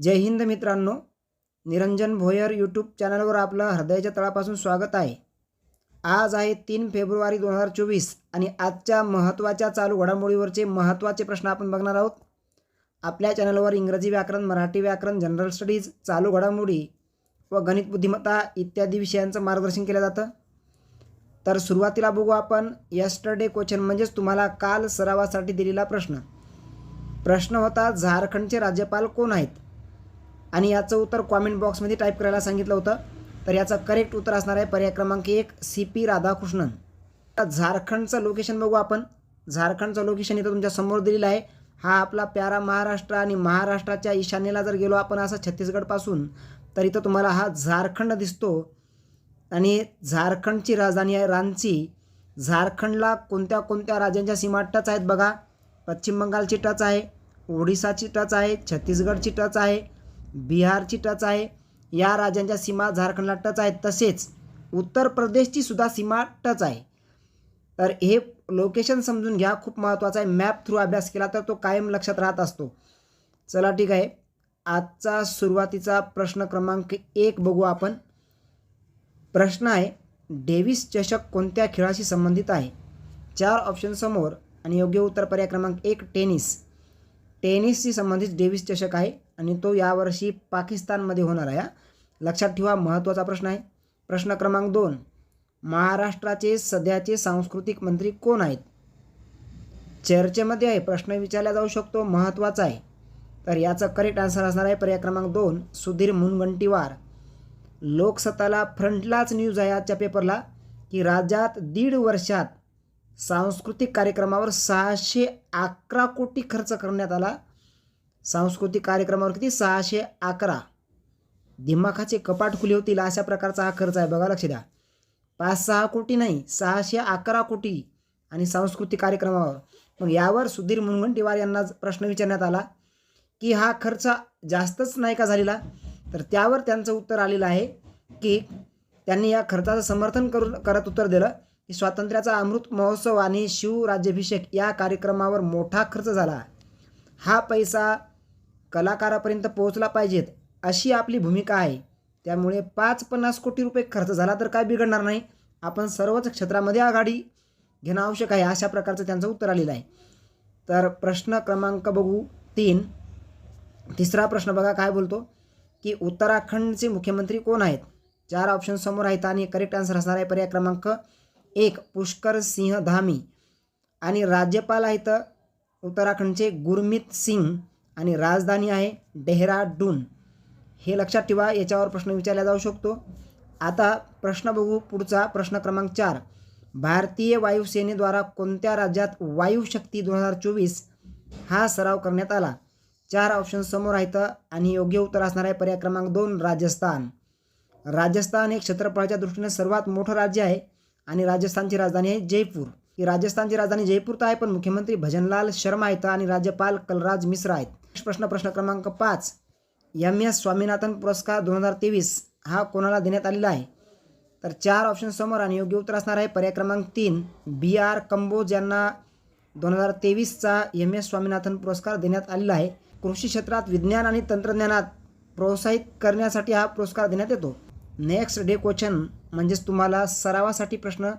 जय हिंद मित्रांनो. निरंजन भोयर यूट्यूब चॅनलवर आपलं हृदयाच्या तळापासून स्वागत आहे. आज आहे तीन फेब्रुवारी दोन हजार चोवीस आणि आजच्या महत्त्वाच्या चालू घडामोडीवरचे महत्त्वाचे प्रश्न आपण बघणार आहोत. आपल्या चॅनलवर इंग्रजी व्याकरण मराठी व्याकरण जनरल स्टडीज चालू घडामोडी व गणित बुद्धिमत्ता इत्यादी विषयांचं मार्गदर्शन केलं जातं. तर सुरुवातीला बघू आपण यस्टरडे क्वेश्चन म्हणजेच तुम्हाला काल सरावासाठी दिलेला प्रश्न. प्रश्न होता झारखंडचे राज्यपाल कोण आहेत? आणि याचं उत्तर कॉमेंट बॉक्समध्ये टाईप करायला सांगितलं होतं. तर याचं करेक्ट उत्तर असणार आहे पर्याय क्रमांक एक सी पी राधाकृष्णन. आता झारखंडचं लोकेशन बघू आपण. झारखंडचं लोकेशन इथं तुमच्यासमोर दिलेलं आहे. हा आपला प्यारा महाराष्ट्र आणि महाराष्ट्राच्या ईशान्येला जर गेलो आपण असं छत्तीसगडपासून तर इथं तुम्हाला हा झारखंड दिसतो. आणि झारखंडची राजधानी आहे रांची. झारखंडला कोणत्या कोणत्या राज्यांच्या सीमा टच आहेत बघा. पश्चिम बंगालची टच आहे ओडिसाची टच आहे छत्तीसगडची टच आहे. बिहारची टच आहे या राज्यांच्या सीमा झारखंडला टच आहे तसेच उत्तर प्रदेशची सुद्धा सीमा टच आहे. तर हे लोकेशन समजून घ्या खूप महत्त्वाचं आहे. मॅप थ्रू अभ्यास केला तर तो कायम लक्षात राहत असतो. चला ठीक आहे. आजचा सुरुवातीचा प्रश्न क्रमांक एक बघू आपण. प्रश्न आहे डेव्हिस चषक कोणत्या खेळाशी संबंधित आहे? चार ऑप्शनसमोर आणि योग्य उत्तर पर्याय क्रमांक एक टेनिस. टेनिसशी संबंधित डेव्हिस चषक आहे आणि तो यावर्षी पाकिस्तानमध्ये होणार आहे. लक्षात ठेवा महत्त्वाचा प्रश्न आहे. प्रश्न क्रमांक दोन. महाराष्ट्राचे सध्याचे सांस्कृतिक मंत्री कोण आहेत? चर्चेमध्ये आहे प्रश्न विचारला जाऊ शकतो महत्त्वाचा आहे. तर याचा करेक्ट आन्सर असणार आहे पर्याय क्रमांक दोन सुधीर मुनगंटीवार. लोकसत्ताला फ्रंटलाच न्यूज आहे आजच्या पेपरला की राज्यात दीड वर्षात सांस्कृतिक कार्यक्रमावर सहाशे अकरा कोटी खर्च करण्यात आला. सांस्कृतिक कार्यक्रमावर किती? सहाशे अकरा. दिमाखाचे कपाट खुले होतील अशा प्रकारचा हा खर्च आहे. बघा लक्ष द्या. पाच सहा कोटी नाही सहाशे अकरा कोटी आणि सांस्कृतिक कार्यक्रमावर. मग यावर सुधीर मुनगंटीवार यांना प्रश्न विचारण्यात आला की हा खर्च जास्तच नाही का झालेला? तर त्यावर त्यांचं उत्तर आलेलं आहे की त्यांनी या खर्चाचं समर्थन करून करत उत्तर दिलं. स्वातंत्र्याचा अमृत महोत्सव आणि शिवराज्याभिषेक या कार्यक्रमावर मोठा खर्च झाला. हा पैसा कलाकारापर्यंत पोहोचला पाहिजेत अशी आपली भूमिका आहे. त्यामुळे पाच पन्नास कोटी रुपये खर्च झाला तर काय बिघडणार नाही. आपण सर्वच क्षेत्रामध्ये आघाडी घेणं आवश्यक आहे अशा प्रकारचं त्यांचं उत्तर आलेलं आहे. तर प्रश्न क्रमांक बघू तीन. तिसरा प्रश्न बघा काय बोलतो? की उत्तराखंडचे मुख्यमंत्री कोण आहेत? चार ऑप्शन समोर आहेत आणि करेक्ट आन्सर असणार आहे पर्याय क्रमांक एक पुष्कर सिंह धामी आणि राज्यपाल आहेत उत्तराखंडचे गुरमीत सिंग आणि राजधानी आहे डेहराडून. हे लक्षात ठेवा याच्यावर प्रश्न विचारला जाऊ शकतो. आता प्रश्न बघू पुढचा प्रश्न क्रमांक चार. भारतीय वायुसेनेद्वारा कोणत्या राज्यात वायुशक्ती दोन हजार चोवीस हा सराव करण्यात आला? चार ऑप्शन समोर आहेत आणि योग्य उत्तर असणार आहे पर्याय क्रमांक दोन राजस्थान. राजस्थान हे क्षेत्रफळाच्या दृष्टीने सर्वात मोठं राज्य आहे. आणि राजस्थानची राजधानी आहे जयपूर. ही राजस्थानची राजधानी जयपूर तर आहे पण मुख्यमंत्री भजनलाल शर्मा आहेत आणि राज्यपाल कलराज मिश्रा आहेत. प्रश्न प्रश्न क्रमांक पाच एम एस स्वामीनाथन पुरस्कार दोन हजार तेवीस हा कोणाला देण्यात आलेला आहे? तर चार ऑप्शन समोर आणि योग्य उत्तर असणार आहे. पर्याय क्रमांक तीन बी आर कंबोज यांना दोन हजार तेवीसचा एम एस स्वामीनाथन पुरस्कार देण्यात आलेला आहे. कृषी क्षेत्रात विज्ञान आणि तंत्रज्ञानात प्रोत्साहित करण्यासाठी हा पुरस्कार देण्यात येतो. नेक्स्ट डे क्वेश्चन म्हणजेच तुम्हाला सरावासाठी प्रश्न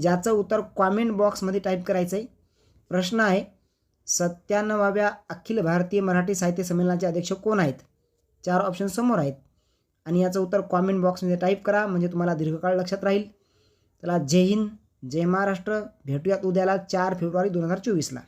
ज्याचं उत्तर कॉमेंट बॉक्समध्ये टाईप करायचं आहे प्रश्न आहे सत्त्याण्णवाव्या अखिल भारतीय मराठी साहित्य संमेलनाचे अध्यक्ष कोण आहेत? चार ऑप्शन समोर आहेत. आणि याचं उत्तर कॉमेंट बॉक्समध्ये टाईप करा म्हणजे तुम्हाला दीर्घकाळ लक्षात राहील. चला जय हिंद जय महाराष्ट्र. भेटूयात उद्याला चार फेब्रुवारी दोन हजार चोवीसला.